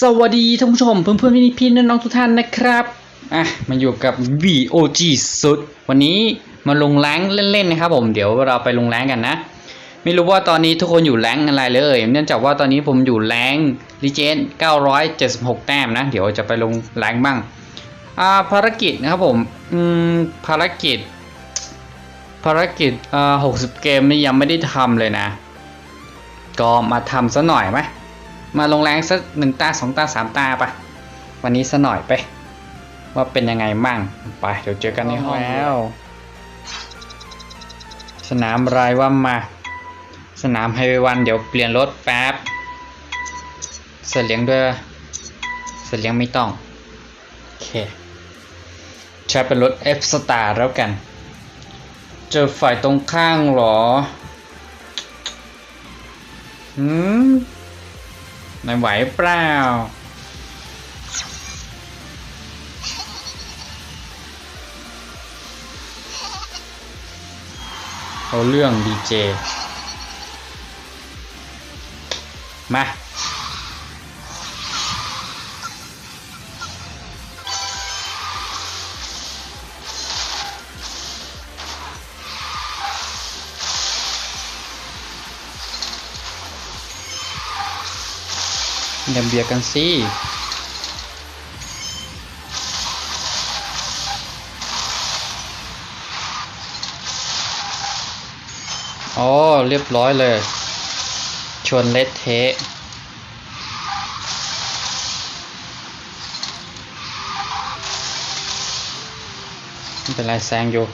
สวัสดีท่านผู้ชมเพื่อนเพื่อนพี่พี่น้องทุกท่านนะครับอะมาอยู่กับ VOG สุด วันนี้มาลงแรงเล่นๆนะครับผมเดี๋ยวเราไปลงแรงกันนะ ไม่รู้ว่าตอนนี้ทุกคนอยู่แรงอะไรเลย เนื่องจากว่าตอนนี้ผมอยู่แรงลิเจน976 แต้มนะ เดี๋ยวจะไปลงแรงบ้างอ่าภารกิจนะครับผมอืมภารกิจ ภารกิจอ่า60 เกมนี่ยังไม่ได้ทำเลยนะ ก็มาทำซะหน่อยไหม มาลงแรงสักหนึ่งตาสองตาสามตาปะวันนี้ซะหน่อยไป ว่าเป็นยังไงมั่งไปเดี๋ยวเจอกันในห้องแล้วสนามรายว่ามา สนามไฮเวย์วันเดี๋ยวเปลี่ยนรถแป๊บเสลียงด้วยเสลียงไม่ต้อง โอเคใช้เป็นรถ F Star แล้วกัน เจอฝ่ายตรงข้างเหรอหืม นายไหวเปล่าเอาเรื่องดีเจ มา เดี๋ยวเบียร์กันสิอ๋อเรียบร้อยเลย ชวนเละเทะไม่เป็นไรแซงอยู่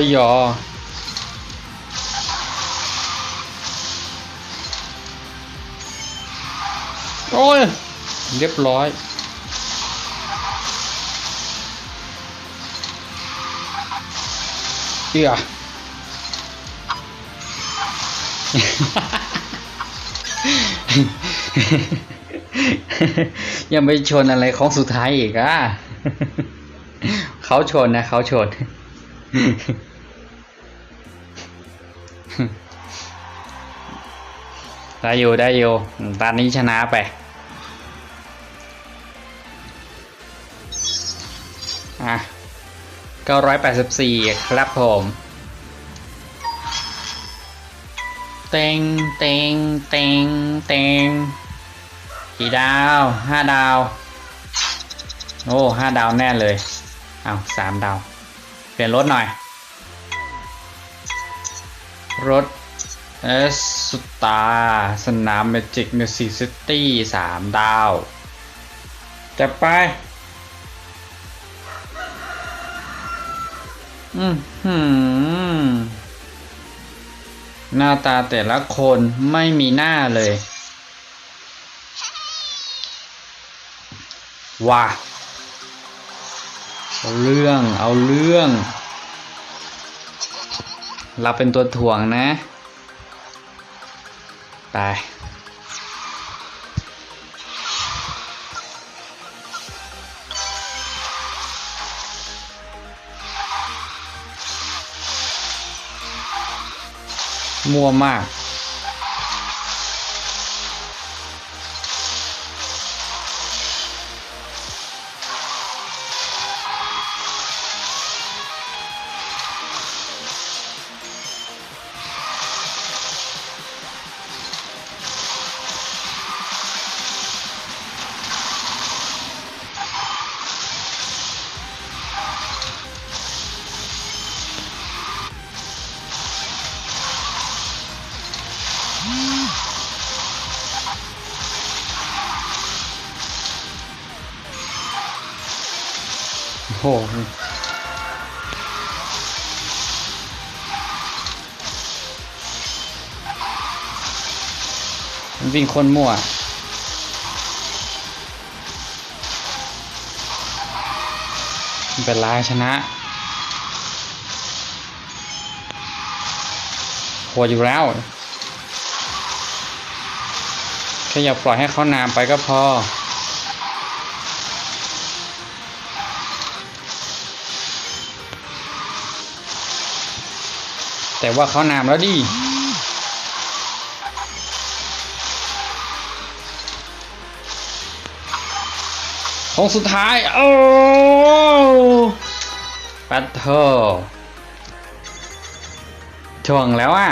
ยหยอโอ้ย เรียบร้อย เอือยังไม่ชนอะไรของสุดท้ายอีกอะ เขาชนนะ เขาชน ได้อยู่ได้อยู่ตอนนี้ชนะไปอะ984 ครับผมเต็งเต็งเต็งเต็งกี่ดาวห้าดาว โอ้ห้าดาวแน่เลย เอาสามดาว ลี่ยนรถหน่อย รถเอสสตาสนามเมจิกเมสซี่ซิตี้สามดาว จะไป อืมหืมหน้าตาแต่ละคนไม่มีหน้าเลยว่า เอาเรื่อง เอาเรื่อง เราเป็นตัวถ่วงนะ ไป มั่วมาก โหมันวิ่งคนมั่วมันเป็นลายชนะโหดอยู่แล้วแค่อย่าปล่อยให้เขานามไปก็พอ แต่ว่าเขานามแล้วดิของสุดท้าย โอ้ปัตโทถ่วงแล้วอะ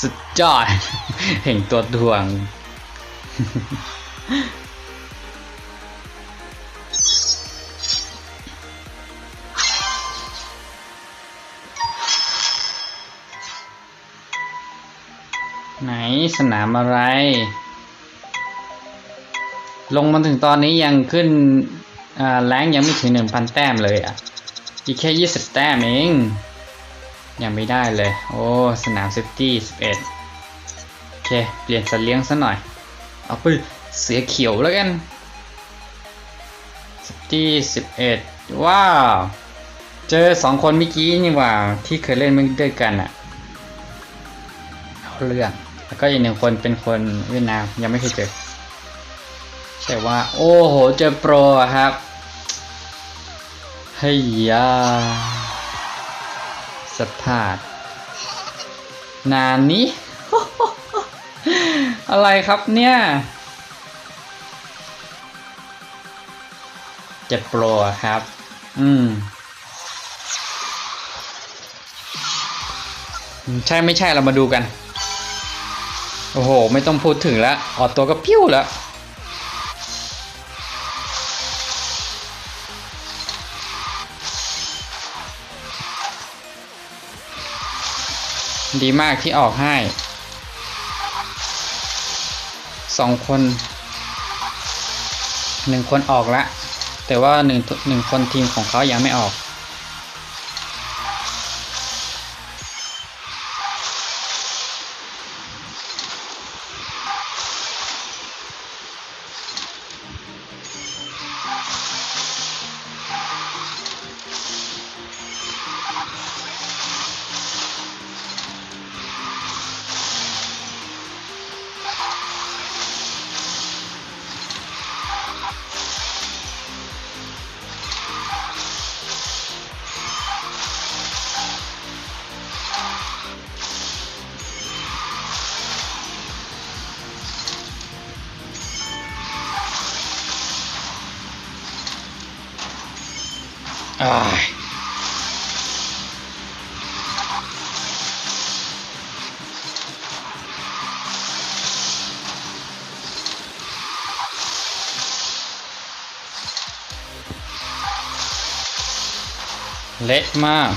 สุดยอดเห็นตัวถ่วง สนามอะไร ลงมาถึงตอนนี้ยังขึ้นแรงยังไม่ถึงหนึ่งพันแต้มเลยอะอีกแค่ยี่สิบแต้มเอง ยังไม่ได้เลย โอ้ สนามเซฟตี้สิบเอ็ดโอเค เปลี่ยนสัตว์เลี้ยงซะหน่อย เอาไปเสือเขียวแล้วกันเซฟตี้สิบเอ็ดว้าว เจอสองคนเมื่อกี้นี่ว่า ที่เคยเล่นมันด้วยกันอะ เอาเรื่อง ก็อีกหนึ่งคนเป็นคนเวียดนามยังไม่เคยเจอใช่ว่า โอ้โห เจอโปรครับเฮ้ยยาสภาพนานนี้ อะไรครับเนี่ยเจะโปรครับ อืม ใช่ไม่ใช่เรามาดูกัน โอ้โห ไม่ต้องพูดถึงแล้ว ออกตัวก็พิ้วแล้ว ดีมากที่ออกให้สองคนหนึ่งคนออกละ แต่ว่าหนึ่งหนึ่งคนทีมของเขายังไม่ออก เละมาก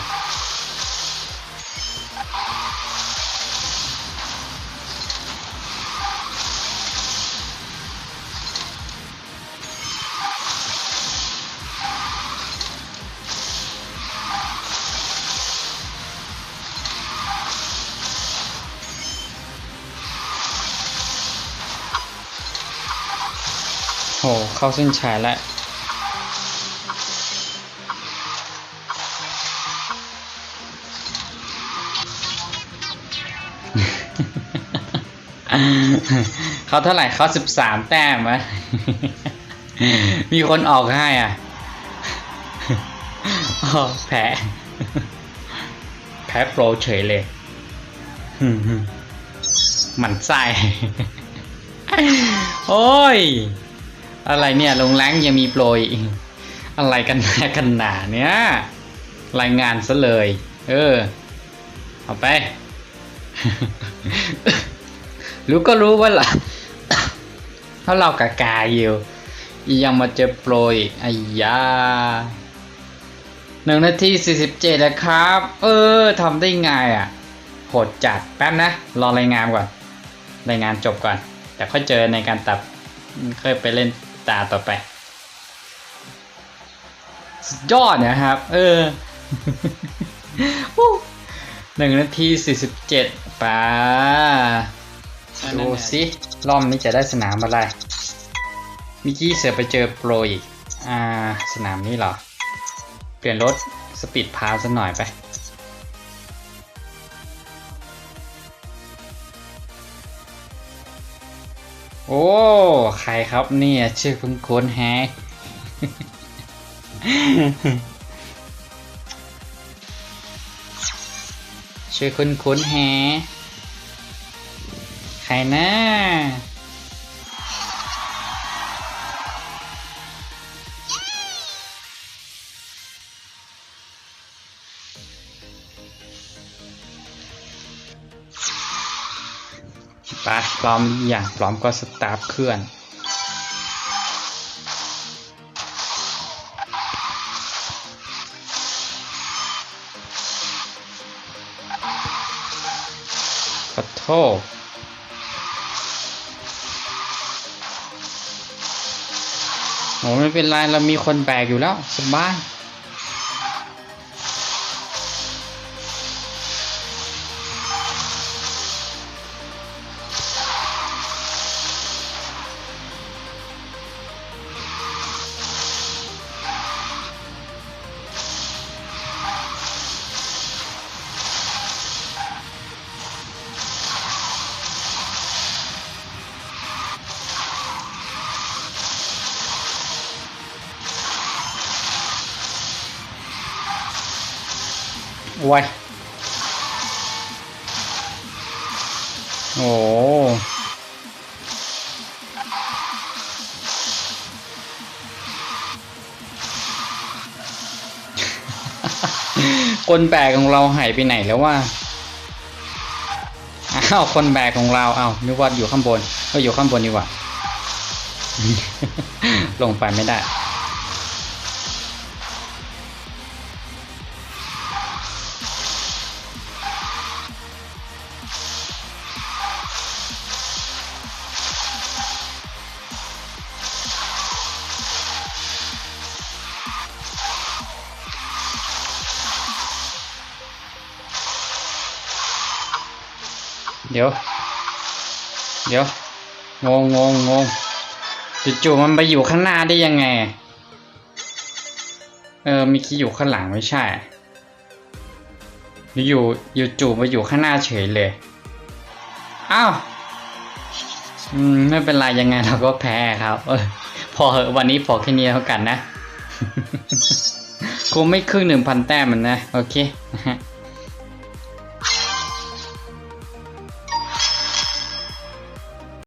โห เข้าเส้นชัยแล้ว เขาเท่าไหร่เขาสิบสามแต้มวะมีคนออกให้อะอ๋อแพ้ แพ้โปรเฉยเลยหมันไส้โอ้ย อะไรเนี่ยลงแรงยังมีโปรอีกอะไรกันแน่กันหนาเนี่ย รายงานซะเลย เออ เอาไป รู้ก็รู้ว่าล่ะถ้าเรากากาอยู่ยังมาเจอโปรอีกไอ้ยาหนึ่งนาทีสี่สิบเจ็ดนะครับ เออทำได้ไงอะโหดจัดแป๊บนะ รอรายงานก่อน รายงานจบก่อน แต่ค่อยเจอในการตัดค่อยไปเล่นตาต่อไป สุดยอดนะครับ เออหนึ่งนาทีสี่สิบเจ็ดป้า ดูสิรอบนี้จะได้สนามอะไรมิกี้เสือไปเจอโปรอีก อ่า สนามนี้เหรอ เปลี่ยนรถสปีดพาวสักหน่อยไป โอ้ ใครครับเนี่ย ชื่อคุ้นคุ้นๆแฮะชื่อคุ้นคุ้นๆแฮะใค รนะไปพร้อมอยังพร้อมก็สตาร์ทเครื่องขอโทษ โอ้ไม่เป็นไรเรามีคนแบกอยู่แล้วสบาย ว้ยโอ้คนแบกของเราหายไปไหนแล้วว่าอ้าวคนแบกของเราเอ้าวนึกว่าอยู่ข้างบนก็อยู่ข้างบนดีกว่า ลงไปไม่ได้ เดี๋ยว เดี๋ยว งงงงงงจู่ๆมันไปอยู่ข้างหน้าได้ยังไง เออมีคีอยู่ข้างหลังไม่ใช่ อยู่อยู่จู่มาอยู่ข้างหน้าเฉยเลย อ้าวอืมไม่เป็นไรยังไงเราก็แพ้ครับ เออ พอเหอะวันนี้พอแค่นี้แล้วกันนะคงไม่ครึ่งหนึ่งพันแต้มมันนะ โอเค